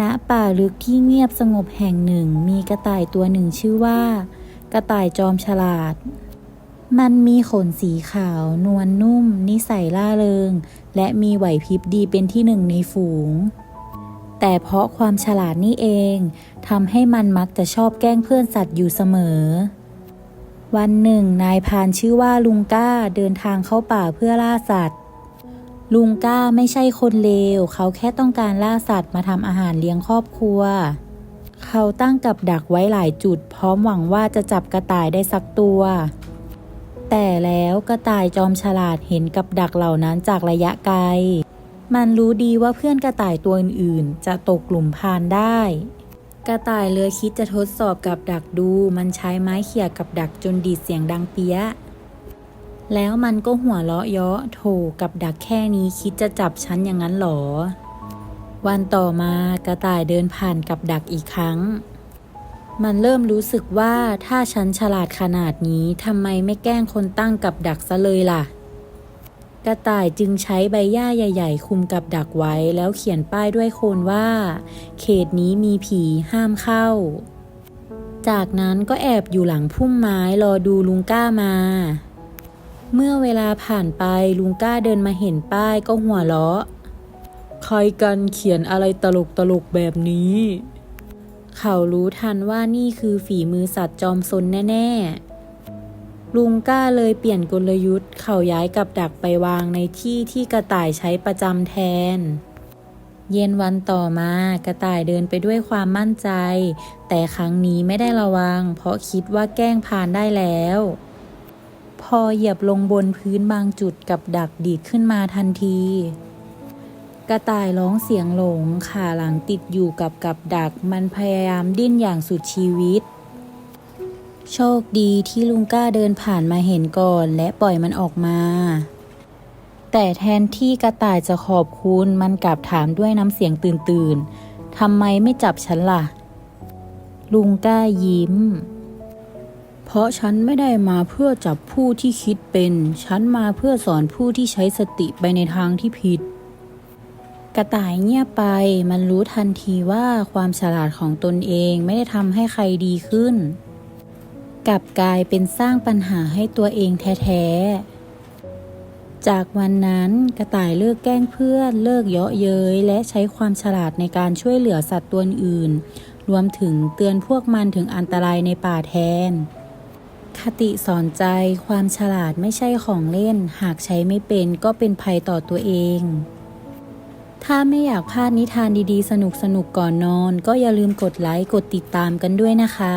ณป่าลึกที่เงียบสงบแห่งหนึ่งมีกระต่ายตัวหนึ่งชื่อว่า กระต่ายจอมฉลาด มันมีขนสีขาวนวลนุ่ม นิสัยล่าเริง และมีไหวพริบดีเป็นที่หนึ่งในฝูง แต่เพราะความฉลาดนี่เองทำให้มันมักจะชอบแกล้งเพื่อนสัตว์อยู่เสมอ วันหนึ่ง นายพานชื่อว่าลุงก้าเดินทางเข้าป่าเพื่อล่าสัตว์ ลุงก้าไม่ใช่คนเลว เขาแค่ต้องการล่าสัตว์มาทำอาหารเลี้ยงครอบครัว เขาตั้งกับดักไว้หลายจุด พร้อมหวังว่าจะจับกระต่ายได้สักตัว แต่แล้วกระต่ายจอมฉลาดเห็นกับดักเหล่านั้นจากระยะไกล มันรู้ดีว่าเพื่อนกระต่ายตัวอื่นๆ จะตกหลุมพานได้ กระต่ายเลยคิดจะทดสอบกับดักดู มันใช้ไม้เขี่ยกับดักจนดีดเสียงดังเปี้ย แล้วมันก็หัวเราะเยาะโถกับดักแค่นี้คิดจะจับฉันอย่างนั้นหรอ วันต่อมากระต่ายเดินผ่านกับดักอีกครั้ง มันเริ่มรู้สึกว่าถ้าฉันฉลาดขนาดนี้ทำไมไม่แกล้งคนตั้งกับดักซะเลยล่ะ กระต่ายจึงใช้ใบหญ้าใหญ่ ๆ คุมกับดักไว้แล้วเขียนป้ายด้วยโคนว่า เขตนี้มีผีห้ามเข้า จากนั้นก็แอบอยู่หลังพุ่มไม้รอดูลุงก้ามา เมื่อเวลาผ่านไปลุงก้าเดินมาเห็นป้ายก็หัวเราะ ใครกันเขียนอะไรตลกตลกๆแบบนี้ เขารู้ทันว่านี่คือฝีมือสัตว์จอมซนแน่ๆ ลุงก้าเลยเปลี่ยนกลยุทธ์ เขาย้ายกับดักไปวางในที่ที่กระต่ายใช้ประจำแทน เย็นวันต่อมากระต่ายเดินไปด้วยความมั่นใจ แต่ครั้งนี้ไม่ได้ระวัง เพราะคิดว่าแกล้งพานได้แล้ว พอเหยียบลงบนพื้นบางจุดกับดักดีดขึ้นมาทันที กระต่ายร้องเสียงหลงขาหลังติดอยู่กับกับดักมันพยายามดิ้นอย่างสุดชีวิต โชคดีที่ลุงก้าเดินผ่านมาเห็นก่อนและปล่อยมันออกมา แต่แทนที่กระต่ายจะขอบคุณมันกลับถามด้วยน้ำเสียงตื่นๆทำไมไม่จับฉันล่ะ ลุงก้ายิ้ม เพราะฉันไม่ได้มาเพื่อจับผู้ที่คิดเป็น ฉันมาเพื่อสอนผู้ที่ใช้สติไปในทางที่ผิด กระต่ายเงียบไป มันรู้ทันทีว่าความฉลาดของตนเองไม่ได้ทำให้ใครดีขึ้น กลับกลายเป็นสร้างปัญหาให้ตัวเองแท้ๆ จากวันนั้นกระต่ายเลิกแกล้งเพื่อนเลิกเยาะเย้ยและใช้ความฉลาดในการช่วยเหลือสัตว์ตัวอื่น รวมถึงเตือนพวกมันถึงอันตรายในป่าแทน ติสอนใจ ความฉลาดไม่ใช่ของเล่น หากใช้ไม่เป็นก็เป็นภัยต่อตัวเอง ถ้าไม่อยากพลาดนิทานดีๆ สนุกๆ ก่อนนอน ก็อย่าลืมกดไลค์ กดติดตามกันด้วยนะคะ